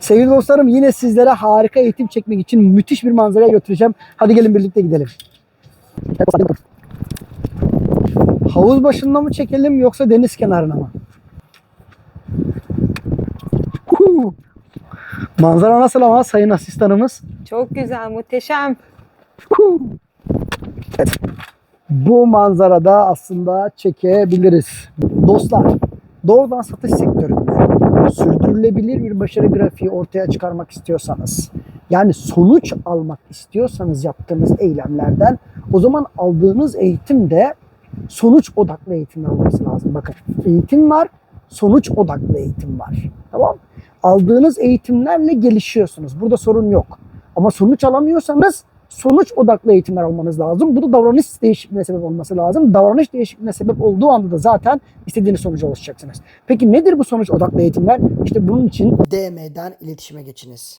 Sevgili dostlarım yine sizlere harika eğitim çekmek için müthiş bir manzaraya götüreceğim. Hadi gelin birlikte gidelim. Havuz başında mı çekelim yoksa deniz kenarına mı? Manzara nasıl ama sayın asistanımız? Çok güzel, muhteşem. Evet. Bu manzarada aslında çekebiliriz. Dostlar, doğrudan satış sektöründe sürdürülebilir bir başarı grafiği ortaya çıkarmak istiyorsanız, yani sonuç almak istiyorsanız yaptığınız eylemlerden, o zaman aldığınız eğitim de sonuç odaklı eğitim olması lazım. Bakın, eğitim var, sonuç odaklı eğitim var. Tamam? Aldığınız eğitimlerle gelişiyorsunuz. Burada sorun yok. Ama sonuç alamıyorsanız sonuç odaklı eğitimler almanız lazım. Bu da davranış değişikliğine sebep olması lazım. Davranış değişikliğine sebep olduğu anda da zaten istediğiniz sonuca ulaşacaksınız. Peki nedir bu sonuç odaklı eğitimler? İşte bunun için DM'den iletişime geçiniz.